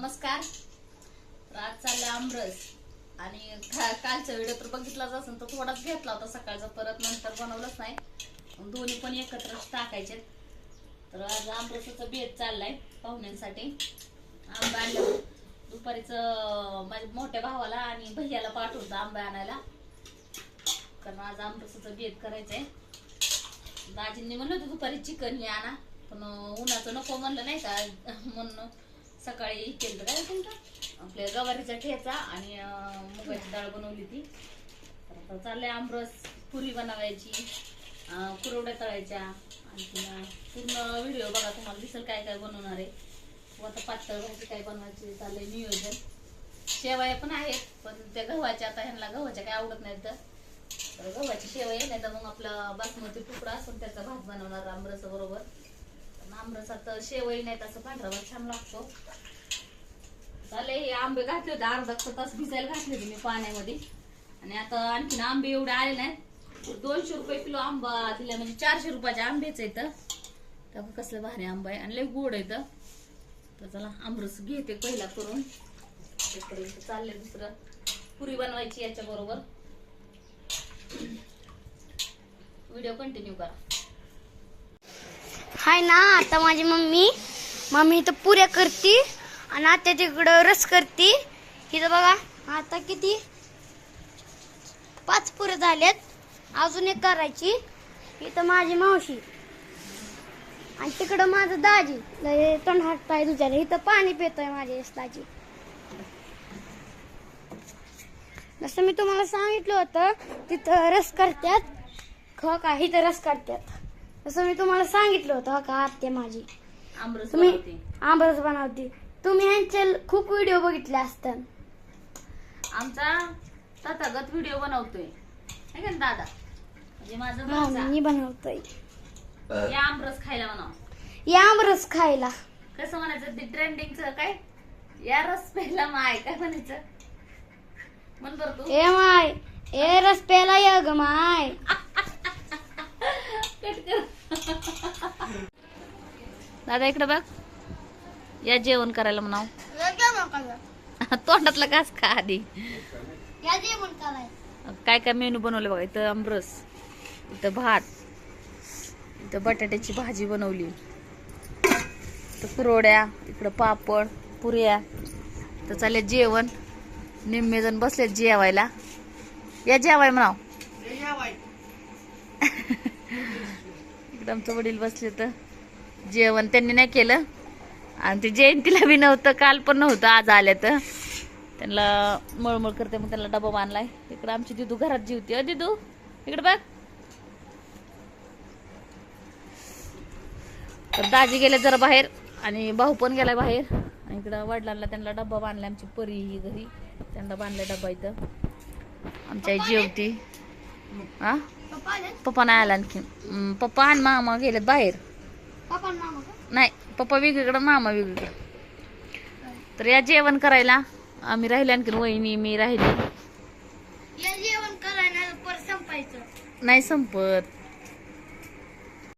नमस्कार. तर आज चाललंय आमरस. आणि कालच्या कालचा व्हिडिओ तर बघितलाच असेल तर थोडाच घेतला होता सकाळचा परत नंतर बनवलंच नाही. दोन्ही पण एकत्र टाकायचे. तर आज आमरसाचा बेत चाललाय पाहुण्यांसाठी. आंबा आणलं. दुपारीच माझ्या मोठ्या भावाला आणि भैयाला पाठवतो आंबा आणायला. कारण आज आमरसाचं बेत करायचंय. दाजींनी म्हणलं होतं दुपारी चिकन हे आणा. पण उन्हाचं नको म्हणलं नाही का? म्हणून सकाळी केलं काय तुमचं? आपल्या गवारीचा ठेचा आणि मुगाची डाळ बनवली ती. तर आता चाललंय आमरस पुरी बनवायची कुरवड्या तळायच्या. आणखी पूर्ण व्हिडिओ बघा तुम्हाला दिसेल काय काय बनवणार आहे. व आता पातळ भाजी काय बनवायची चाललंय नियोजन. शेवाय पण आहेत पण त्या गव्हाच्या आता ह्यांना गव्हाच्या काय आवडत नाहीत तर. गव्हाची शेवया नाही तर मग आपला बासमती तुकडा असून त्याचा भात बनवणार आमरसा बरोबर. आमरसात शेवई नाही तसं पांढरा छान लागतो. चालेल हे आंबे घातले होते अर्धा एक तास भिजायला घातले होते मी पाण्यामध्ये. आणि आता आणखीन आंबे एवढे आले नाहीत. दोनशे रुपये किलो आंबा दिला म्हणजे चारशे रुपयाचे आंबेच आहेत. तर कसलं भारी आंबा आहे. आणि लय गोड आहे तर चला आमरस घेते पहिला करून. इकडे चालले दुसरं. पुरी बनवायची याच्या बरोबर व्हिडिओ कंटिन्यू करा. हाय ना आता माझी मम्मी मम्मी इथं पुऱ्या करते आणि आता तिकडं रस करते. इथं बघा आता किती? पाच पुऱ्या झाल्यात. अजून एक करायची. इथं माझी मावशी. आणि तिकडं माझं दाजी. लय तोंड हात तुझ्याला इथं पाणी पितोय माझे दाजी. जसं मी तुम्हाला सांगितलं होतं तिथं रस करतात ख काही तर रस करतात जसं मी तुम्हाला सांगितलं होतं हो का आत्या माझी. आमरस तुम्ही बनवते. आंबरस बनवते. तुम्ही यांचे खूप व्हिडिओ बघितले असतात आमचा तथागत व्हिडिओ बनवतोय. है का ना दादा? म्हणजे माझं भाचा. मी बनवतोय. या आमरस खायला म्हणाव. या आंबरस खायला. कसं म्हणायचं? ते ट्रेंडिंगच काय? या रस प्यायला माय काय म्हणायचं? म्हण बरं तू. ए माय ए रस प्यायला ये ग माय कट कर दादा इकडे बघ. या जेवण करायला म्हणाव. तोंडातला घास खा आधी. काय काय मेनू बनवले बघा इथं आमरस इथं भात इथं बटाट्याची भाजी बनवली. इथं कुरोड्या इकडं पापड पुऱ्या. तर चालले जेवण. निम्मे जण बसले जेवायला. या जेवाय म्हणाव. इकडं आमचं वडील बसले तर जेवण त्यांनी नाही केलं. आणि ते जयंतीला बी नव्हतं काल पण नव्हतं आज आल्या तर. त्यांना मळमळ करते मग त्यांना डबा बांधलाय. इकडं आमची दिदू घरात जीवते. अ दिदू इकडे बघ. तर दाजी गेले जरा बाहेर आणि भाऊ पण गेलाय बाहेर. आणि इकडं वडिलांना त्यांना डब्बा बांधला आमची परी ही घरी. त्यांना बांधलाय डब्बा इथं. आमच्या आई जेवती. हा पप्पा नाही आला आणखी पप्पा आणि मामा गेलेत बाहेर. नाही पप्पा वेगळीकडं मामा वेगळीकडं. तर या जेवण करायला आम्ही राहिले आणखी वहिनी मी राहिली. जेवण करायला नाही संपत.